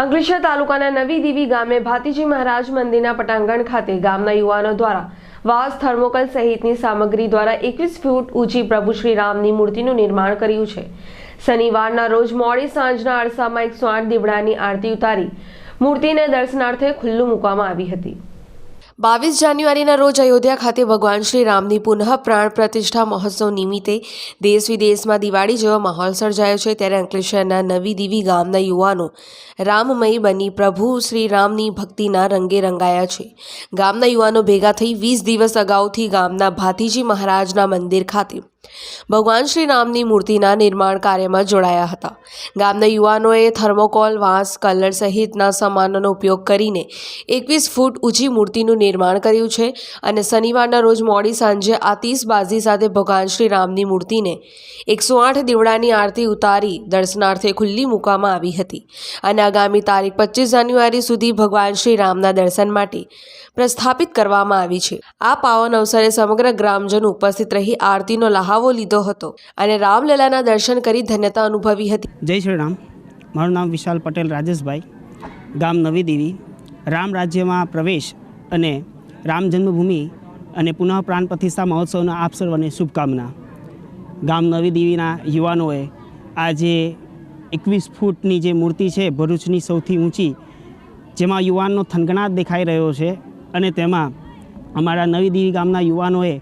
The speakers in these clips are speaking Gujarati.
અંકલેશ્વર તાલુકાના નવી દીવી ગામે ભાતીજી મહારાજ મંદિરના પટાંગણ ખાતે ગામના યુવાનો દ્વારા વાસ થર્મોકલ સહિતની સામગ્રી દ્વારા એકવીસ ફૂટ ઊંચી પ્રભુ શ્રી રામની મૂર્તિનું નિર્માણ કર્યું છે. શનિવારના રોજ મોડી સાંજના અરસામાં એકસો આઠ દીવડાની આરતી ઉતારી મૂર્તિને દર્શનાર્થે ખુલ્લું મૂકવામાં આવી હતી. બાવીસ જાન્યુઆરીના રોજ અયોધ્યા ખાતે ભગવાન શ્રી રામની પુનઃ પ્રાણ પ્રતિષ્ઠા મહોત્સવ નિમિત્તે દેશ વિદેશમાં દિવાળી જેવો માહોલ સર્જાયો છે ત્યારે અંકલેશ્વરના નવી દીવી ગામના યુવાનો રામમય બની પ્રભુ શ્રી રામની ભક્તિના રંગે રંગાયા છે. ગામના યુવાનો ભેગા થઈ વીસ દિવસ અગાઉથી ગામના ભાતીજી મહારાજના મંદિર ખાતે ભગવાન શ્રી રામની મૂર્તિના નિર્માણ કાર્યમાં જોડાયા હતા. ગામના યુવાનોએ થર્મોકોલ, વાંસ, કલર સહિતના સામાનોનો ઉપયોગ કરીને એકવીસ ફૂટ ઊંચી મૂર્તિનું નિર્માણ કર્યું છે અને શનિવારના રોજ મોડી સાંજે આતિશબાજી સાથે ભગવાન શ્રી રામની મૂર્તિને એકસો આઠ દીવડાની આરતી ઉતારી દર્શનાર્થે ખુલ્લી મૂકવામાં આવી હતી. અને આગામી તારીખ પચીસ જાન્યુઆરી સુધી ભગવાન શ્રી રામના દર્શન માટે પ્રસ્થાપિત કરવામાં આવી છે. આ પાવન અવસરે સમગ્ર ગ્રામજનો ઉપસ્થિત રહી આરતીનો લહાવો લીધો હતો અને રામલલાના દર્શન કરી ધન્યતા અનુભવી હતી. જય શ્રી રામ મારું નામ વિશાલ પટેલ રાજેશભાઈ. ગામ નવી દેવી. રામ રાજ્યમાં પ્રવેશ અને રામ જન્મભૂમિ અને પુનઃ પ્રાણ પ્રતિષ્ઠા મહોત્સવના આપ સર્વને શુભકામના. ગામ નવી દેવીના યુવાનોએ આજે એકવીસ ફૂટની જે મૂર્તિ છે, ભરૂચની સૌથી ઊંચી, જેમાં યુવાનનો થનગણાટ દેખાઈ રહ્યો છે અને તેમાં અમારા નવી દેવી ગામના યુવાનોએ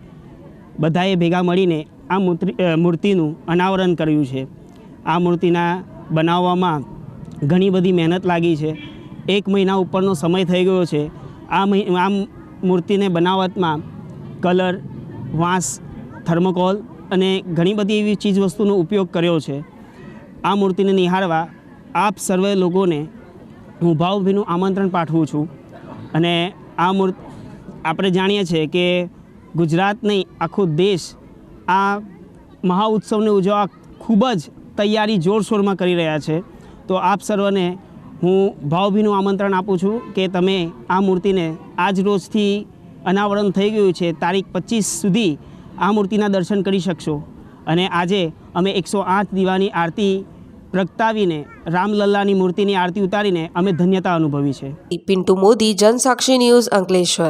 બધાએ ભેગા મળીને આ મૂર્તિ મૂર્તિનું અનાવરણ કર્યું છે. આ મૂર્તિના બનાવવામાં ઘણી બધી મહેનત લાગી છે. એક મહિના ઉપરનો સમય થઈ ગયો છે. આ મહિ આ મૂર્તિને બનાવટમાં કલર, વાંસ, થર્મોકોલ અને ઘણી બધી એવી ચીજ વસ્તુનો ઉપયોગ કર્યો છે. આ મૂર્તિને નિહાળવા આપ સર્વે લોકોને હું ભાવભીનું આમંત્રણ પાઠવું છું. અને આ મૂર્તિ આપણે જાણીએ છીએ કે ગુજરાત નહીં, આખો દેશ આ મહાઉત્સવને ઉજવવા ખૂબ જ તૈયારી જોરશોરમાં કરી રહ્યા છે. તો આપ સર્વને હું ભાવભીનું આમંત્રણ આપું છું કે તમે આ મૂર્તિને આજ રોજથી અનાવરણ થઈ ગયું છે, તારીખ પચીસ સુધી આ મૂર્તિના દર્શન કરી શકશો. અને આજે અમે એકસો આઠ દીવાની આરતી પ્રગટાવીને, રામલલ્લાની મૂર્તિની આરતી ઉતારીને અમે ધન્યતા અનુભવી છે. પિન્ટુ મોદી, જનસાક્ષી ન્યૂઝ અંકલેશ્વર.